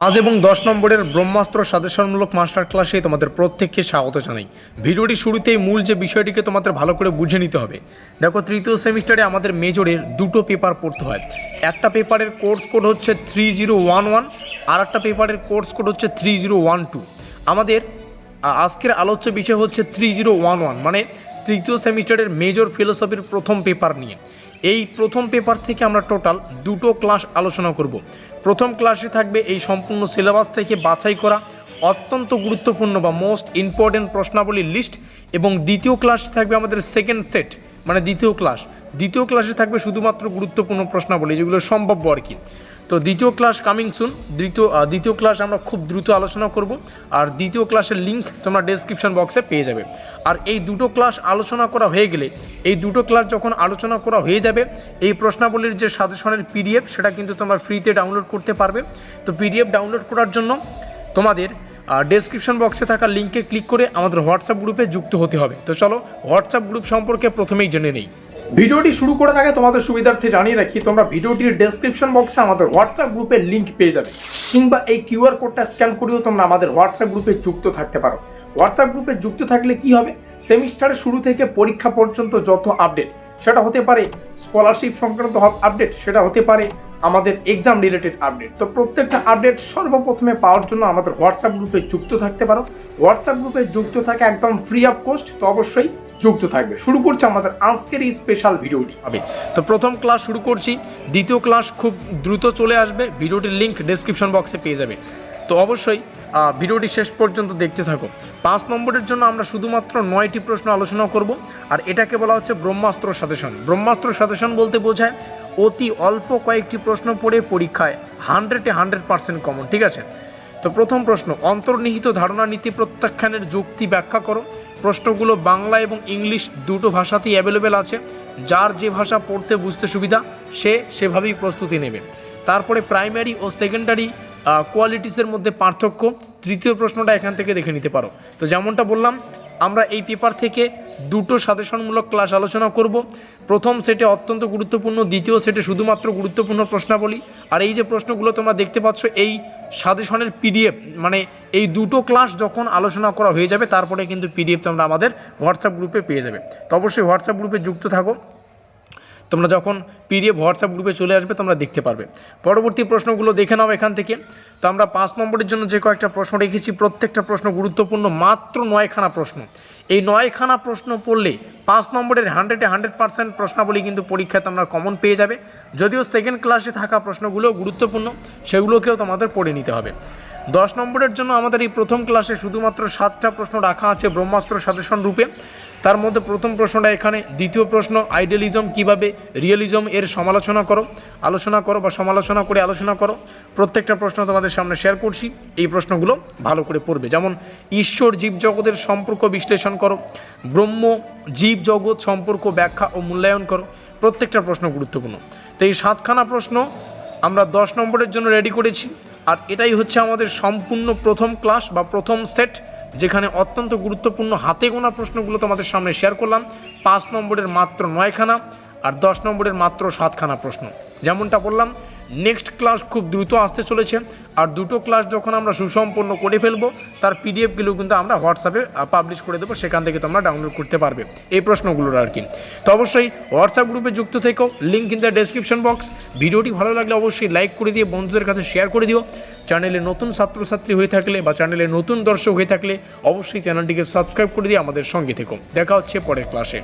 পাঁচ এবং দশ নম্বরের ব্রহ্মাস্ত্র সাজেশনমূলক মাস্টার ক্লাসে তোমাদের প্রত্যেককে স্বাগত জানাই। ভিডিওটি শুরুতেই মূল যে বিষয়টিকে তোমাদের ভালো করে বুঝে নিতে হবে। দেখো, তৃতীয় সেমিস্টারে আমাদের মেজরের দুটো পেপার পড়তে হয়। একটা পেপারের কোর্স কোড হচ্ছে থ্রি জিরো ওয়ান ওয়ান আর একটা পেপারের কোর্স কোড হচ্ছে থ্রি জিরো ওয়ান টু আমাদের আজকের আলোচ্য বিষয় হচ্ছে থ্রি জিরো ওয়ান ওয়ান মানে তৃতীয় সেমিস্টারের মেজর ফিলোসফির প্রথম পেপার নিয়ে। এই প্রথম পেপার থেকে আমরা টোটাল দুটো ক্লাস আলোচনা করব। প্রথম ক্লাসে থাকবে এই সম্পূর্ণ সিলেবাস থেকে বাছাই করা অত্যন্ত গুরুত্বপূর্ণ বা মোস্ট ইম্পর্টেন্ট প্রশ্নাবলীর লিস্ট এবং দ্বিতীয় ক্লাসে থাকবে আমাদের সেকেন্ড সেট মানে দ্বিতীয় ক্লাস দ্বিতীয় ক্লাসে থাকবে শুধুমাত্র গুরুত্বপূর্ণ প্রশ্নাবলী, যেগুলো সম্ভাব্য আর কি। তো দ্বিতীয় ক্লাস কামিং সুন দ্বিতীয় দ্বিতীয় ক্লাস আমরা খুব দ্রুত আলোচনা করব। আর দ্বিতীয় ক্লাসের লিঙ্ক তোমরা ডেসক্রিপশন বক্সে পেয়ে যাবে। আর এই দুটো ক্লাস আলোচনা করা হয়ে গেলে, এই দুটো ক্লাস যখন আলোচনা করা হয়ে যাবে, এই প্রশ্নাবলীর যে সাজেশনের পিডিএফ সেটা কিন্তু তোমরা ফ্রিতে ডাউনলোড করতে পারবে। তো পিডিএফ ডাউনলোড করার জন্য তোমাদের ডেসক্রিপশন বক্সে থাকা লিঙ্কে ক্লিক করে আমাদের হোয়াটসঅ্যাপ গ্রুপে যুক্ত হতে হবে। তো চলো হোয়াটসঅ্যাপ গ্রুপ সম্পর্কে প্রথমেই জেনে নেই। ভিডিওটি শুরু করার আগে তোমাদের সুবিধার্থে জানিয়ে রাখি, তোমরা ভিডিওটির ডেসক্রিপশন বক্সে আমাদের হোয়াটসঅ্যাপ গ্রুপের লিঙ্ক পেয়ে যাবে। কিংবা এই কিউআর কোডটা স্ক্যান করেও তোমরা আমাদের হোয়াটসঅ্যাপ গ্রুপে যুক্ত থাকতে পারো। হোয়াটসঅ্যাপ গ্রুপে যুক্ত থাকলে কি হবে? সেমিস্টারের শুরু থেকে পরীক্ষা পর্যন্ত যত আপডেট সেটা হতে পারে স্কলারশিপ সংক্রান্ত আপডেট সেটা হতে পারে আমাদের এক্সাম রিলেটেড আপডেট তো প্রত্যেকটা আপডেট সর্বপ্রথমে পাওয়ার জন্য আমাদের হোয়াটসঅ্যাপ গ্রুপে যুক্ত থাকতে পারো। হোয়াটসঅ্যাপ গ্রুপে যুক্ত থাকে একদম ফ্রি অফ কোস্ট তো অবশ্যই যুক্ত থাকবে। শুরু করছি আমাদের আজকের এই স্পেশাল ভিডিওটি হবে তো প্রথম ক্লাস শুরু করছি। দ্বিতীয় ক্লাস খুব দ্রুত চলে আসবে। ভিডিওটির লিঙ্ক ডেসক্রিপশন বক্সে পেয়ে যাবে। তো অবশ্যই ভিডিওটি শেষ পর্যন্ত দেখতে থাকো। পাঁচ নম্বরের জন্য আমরা শুধুমাত্র নয়টি প্রশ্ন আলোচনা করব। আর এটাকে বলা হচ্ছে ব্রহ্মাস্ত্র সাজেশন। ব্রহ্মাস্ত্র সাজেশন বলতে বোঝায় অতি অল্প কয়েকটি প্রশ্ন পড়ে পরীক্ষায় হান্ড্রেডে হান্ড্রেড পার্সেন্ট কমন ঠিক আছে? তো প্রথম প্রশ্ন, অন্তর্নিহিত ধারণা নীতি প্রত্যাখ্যানের যুক্তি ব্যাখ্যা করো। প্রশ্নগুলো বাংলা এবং ইংলিশ দুটো ভাষাতেই অ্যাভেলেবেল আছে। যার যে ভাষা পড়তে বুঝতে সুবিধা, সে সেভাবেই প্রস্তুতি নেবে। তারপরে প্রাইমারি ও সেকেন্ডারি কোয়ালিটিসের মধ্যে পার্থক্য। তৃতীয় প্রশ্নটা এখান থেকে দেখে নিতে পারো। তো যেমনটা বললাম আমরা এই পেপার থেকে দুটো সাজেশনমূলক ক্লাস আলোচনা করব। প্রথম সেটে অত্যন্ত গুরুত্বপূর্ণ, দ্বিতীয় সেটে শুধুমাত্র গুরুত্বপূর্ণ প্রশ্নাবলী। আর এই যে প্রশ্নগুলো তোমরা দেখতে পাচ্ছ, এই সাজেশনের পিডিএফ মানে এই দুটো ক্লাস যখন আলোচনা করা হয়ে যাবে, তারপরে কিন্তু পিডিএফ তোমরা আমাদের হোয়াটসঅ্যাপ গ্রুপে পেয়ে যাবে। তো অবশ্যই হোয়াটসঅ্যাপ গ্রুপে যুক্ত থাকো। তোমরা যখন পিডিএফ হোয়াটসঅ্যাপ গ্রুপে চলে আসবে, তোমরা দেখতে পারবে। পরবর্তী প্রশ্নগুলো দেখে নাও এখান থেকে। তো আমরা পাঁচ নম্বরের জন্য যে কয়েকটা প্রশ্ন রেখেছি, প্রত্যেকটা প্রশ্ন গুরুত্বপূর্ণ, মাত্র নয়খানা প্রশ্ন। এই নয়খানা প্রশ্ন পড়লে পাঁচ নম্বরের হান্ড্রেডে হান্ড্রেড পার্সেন্ট প্রশ্নাবলী কিন্তু পরীক্ষায় তোমরা কমন পেয়ে যাবে। যদিও সেকেন্ড ক্লাসে থাকা প্রশ্নগুলো গুরুত্বপূর্ণ, সেগুলোকেও তোমাদের পড়ে নিতে হবে। দশ নম্বরের জন্য আমাদের এই প্রথম ক্লাসে শুধুমাত্র সাতটা প্রশ্ন রাখা আছে ব্রহ্মাস্ত্র সাজেশন রূপে। তার মধ্যে প্রথম প্রশ্নটা এখানে, দ্বিতীয় প্রশ্ন আইডিয়ালিজম কীভাবে রিয়েলিজম এর সমালোচনা করো? আলোচনা করো বা সমালোচনা করে আলোচনা করো? প্রত্যেকটা প্রশ্ন তোমাদের সামনে শেয়ার করছি, এই প্রশ্নগুলো ভালো করে পড়বে। যেমন, ঈশ্বর জীব জগতের সম্পর্ক বিশ্লেষণ করো, ব্রহ্ম জীব জগৎ সম্পর্ক ব্যাখ্যা ও মূল্যায়ন করো, প্রত্যেকটা প্রশ্ন গুরুত্বপূর্ণ। তো এই সাতখানা প্রশ্ন আমরা দশ নম্বরের জন্য রেডি করেছি, আর এটাই হচ্ছে আমাদের সম্পূর্ণ প্রথম ক্লাস বা প্রথম সেট যেখানে অত্যন্ত গুরুত্বপূর্ণ হাতে গোনা প্রশ্নগুলো তোমাদের সামনে শেয়ার করলাম। পাঁচ নম্বরের মাত্র নয়খানা আর দশ নম্বরের মাত্র সাতখানা প্রশ্ন। যেমনটা বললাম নেক্সট ক্লাস খুব দ্রুত আসতে চলেছে। আর দুটো ক্লাস যখন আমরা সুসম্পন্ন করে ফেলব, তার পিডিএফগুলো কিন্তু আমরা হোয়াটসঅ্যাপে পাবলিশ করে দেবো। সেখান থেকে তোমরা ডাউনলোড করতে পারবে এই প্রশ্নগুলোর আর কি। তো অবশ্যই হোয়াটসঅ্যাপ গ্রুপে যুক্ত থেকো link in the description box ভিডিওটি ভালো লাগলে অবশ্যই লাইক করে দিয়ে বন্ধুদের কাছে শেয়ার করে দিও। চ্যানেলে নতুন ছাত্রছাত্রী হয়ে থাকলে বা চ্যানেলে নতুন দর্শক হয়ে থাকলে অবশ্যই চ্যানেলটিকে সাবস্ক্রাইব করে দিয়ে আমাদের সঙ্গে থেকো। দেখা হচ্ছে পরের ক্লাসে